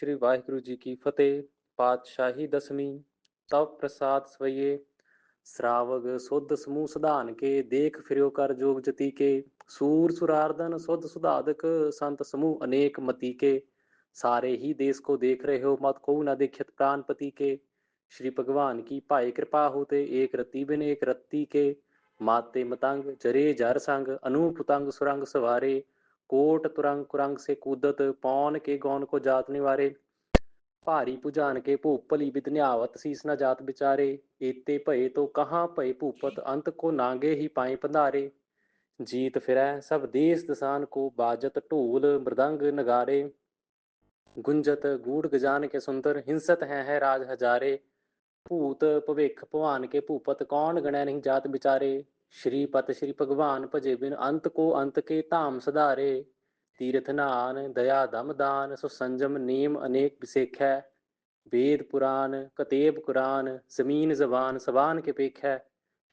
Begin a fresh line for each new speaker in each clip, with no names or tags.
श्री वाहिगुरु जी की फतेह, पातशाही दसवीं तव प्रसाद स्वये। श्रावक सुध समूह सदान के, देख फिरो कर जोग जती के। सूर सुरार्दन सुध सुधाधक संत समूह अनेक मती के। सारे ही देश को देख रहे हो, मत को न दिखियत प्राण पति के। श्री भगवान की पाए कृपा होते, एक रति बिन एक रत्ती के। माते मतंग जरे जर संग अनुपतंग सुरंग सवारे। कोट तुरंग कुरंग से कूदत पौन के गौन को जात निवारे ਭਾਰੀ ਭੁਜਾਨ ਕੇ ਭੂਪਲੀ ਬਿਦਨਿਆਵਤ ਸੀਸ ਨ ਜਾਤ ਵਿਚਾਰੇ ਏਤੇ ਭਏ ਤੋ ਕਹਾਂ ਭਏ ਭੂਪਤ ਅੰਤ ਕੋ ਨਾਂਗੇ ਹੀ ਪਾਏ ਪੰਧਾਰੇ ਜੀਤ ਫਿਰੈ ਸਭ ਦੇਸ ਦਸਾਨ ਕੋ ਬਾਜਤ ਢੋਲ ਮ੍ਰਦੰਗ ਨਗਾਰੇ ਗੁੰਜਤ ਗੂੜ ਗਜਾਨ ਕੇ ਸੁੰਦਰ ਹਿੰਸਤ ਹੈ ਹੈ ਰਾਜ ਹਜ਼ਾਰੇ ਭੂਤ ਭਵਿਖ ਭਵਾਨ ਕੇ ਭੂਪਤ ਕੌਣ ਗਣੈ ਨਹੀਂ ਜਾਤ ਵਿਚਾਰੇ ਸ਼੍ਰੀ ਪਤ ਸ਼੍ਰੀ ਭਗਵਾਨ ਭਜੇ ਬਿਨ ਅੰਤ ਕੋ ਅੰਤ ਕੇ ਧਾਮ ਸਧਾਰੇ, ਤੀਰਥ ਨਾਨ ਦਇਆ ਦਮ ਦਾਨ, ਸੋ ਸੰਜਮ ਨੀਮ ਅਨੇਕ ਵਿਸੇਖੈ, ਵੇਦ ਪੁਰਾਨ ਕਤੇਬ ਕੁਰਾਨ, ਜ਼ਮੀਨ ਜ਼ਬਾਨ ਸਬਾਨ ਕੇ ਪੇਖੈ,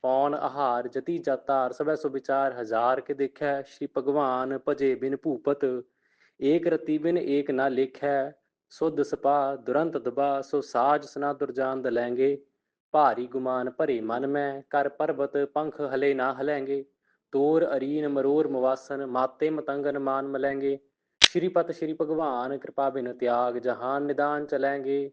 ਪੌਣ ਆਹਾਰ ਜਤੀ ਜਾਤਾਰ, ਸਭੈ ਸੋ ਵਿਚਾਰ ਹਜ਼ਾਰ ਕੇ ਦੇਖੈ, ਸ਼੍ਰੀ ਭਗਵਾਨ ਭਜੇ ਬਿਨ ਭੂਪਤ, ਏਕ ਰਤੀ ਬਿਨ ਏਕ ਨਾ ਲੇਖੈ, ਸੁਧ ਸਪਾ ਦੁਰੰਤ ਦਬਾ, ਸੋ ਸਾਜ ਸਨਾ ਦੁਰਜਾਨ ਲੈਂਗੇ ਭਾਰੀ ਗੁਮਾਨ ਭਰੇ ਮਨ ਮੈਂ ਕਰ ਪਰਬਤ ਪੰਖ ਹਲੇ ਨਾ ਹਲੈਂਗੇ। ਤੋਰ ਅਰੀਨ ਮਰੋਰ ਮਵਾਸਨ, ਮਾਤੇ ਮਤੰਗਨ ਮਾਨ ਮਲੈਂਗੇ। ਸ਼੍ਰੀਪਤ ਸ਼੍ਰੀ ਭਗਵਾਨ, ਕਿਰਪਾ ਬਿਨ ਤਿਆਗ, ਜਹਾਨ ਨਿਦਾਨ ਚਲੈਂਗੇ।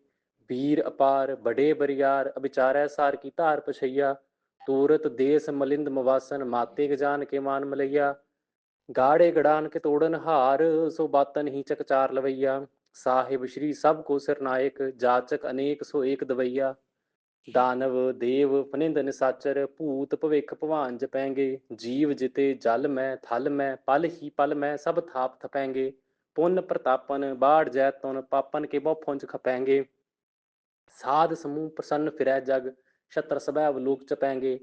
ਵੀਰ ਅਪਾਰ, ਬੜੇ ਬਰਿਆਰ, ਅਬਿਚਾਰੈ ਸਾਰ ਕੀ ਧਾਰ ਪਛਈਆ। ਤੂਰਤ ਦੇਸ ਮਲਿੰਦ ਮਵਾਸਨ, ਮਾਤੇ ਗਜਾਨ ਕੇ ਮਾਨ ਮਲਈਆ। ਗਾੜੇ ਗੜਾਨ ਕੇ ਤੋੜਨ ਹਾਰ, ਸੋ ਬਾਤਨ ਹੀ ਚਕਚਾਰ ਲਵਈਆ। ਸਾਹਿਬ ਸ਼੍ਰੀ ਸਭ ਕੋ ਸਰਨਾਇਕ ਜਾਚਕ ਅਨੇਕ ਸੋ ਏਕ ਦਵਈਆ। ਦਾਨਵ ਦੇਵ ਫਨਿੰਦ ਨਿਸਾਚਰ ਭੂਤ ਭਵਿਖ ਭਵਾਨ ਜਪੈਂਗੇ ਜੀਵ ਜਿਤੇ ਜਲ ਮੈਂ ਥਲ ਮੈਂ ਪਲ ਹੀ ਪਲ ਮੈਂ ਸਭ ਥਾਪ ਥਪੈਂਗੇ ਪੁੰਨ ਪ੍ਰਤਾਪਨ ਬਾੜ ਜੈਤਨ ਪਾਪਨ ਕੇ ਬਹੁ ਫੁੰਜ ਖਪੈਂਗੇ ਸਾਧ ਸਮੂਹ ਪ੍ਰਸੰਨ ਫਿਰੈ ਜਗ ਛਤਰ ਸਭੈ ਅਵਲੋਕ ਚਪੈਂਗੇ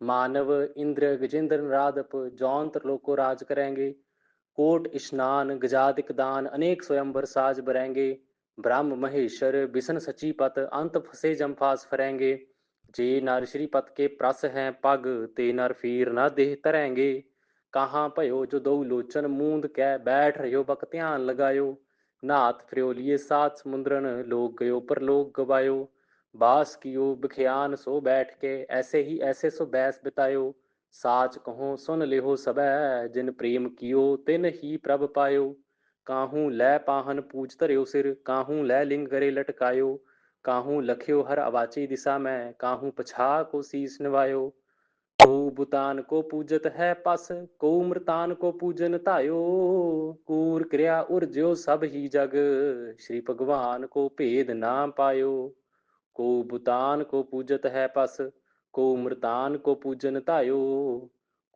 ਮਾਨਵ ਇੰਦਰ ਗਜੇਂਦਰ ਰਾਦਪ ਜੌਨ ਤਰਲੋਕੋ ਰਾਜ ਕਰੈਂਗੇ ਕੋਟ ਇਸ਼ਨਾਨ ਗਜਾਦਿਕ ਦਾਨ ਅਨੇਕ ਸਵਯੰਵਰ ਸਾਜ ਬਰੈਂਗੇ ब्रह्म महेश्वर बिसन सची पत, अंत फसे जमफास फरेंगे। जे नर श्री पत के प्रस हैं पग, ते नर फीर न देह तरेंगे। कहाँ भयो जो दो लोचन मूंद कै बैठ रहो बक ध्यान लगायो। नाथ फ्रियोलिए सात समुद्रन, लोग गयो पर लोग गवायो। बास कियो बिखयान सो बैठ के, ऐसे ही ऐसे सो बैस बितायो। साच कहो सुन लेहो सबै, जिन प्रेम कियो तिन ही प्रभ पायो। काहू लै पाहन पूज तरियो सिर काहू लै लिंग करे लटकायो काहू लख्यो हर अवाची दिशा में काहू पछा को शीस नवायो को बुतान को पूजत है पस को मृतान को पूजन तायो कूर क्रिया उर्जो सब ही जग श्री भगवान को भेद ना पायो को बुतान को पूजत है पस को मृतान को पूजन तायो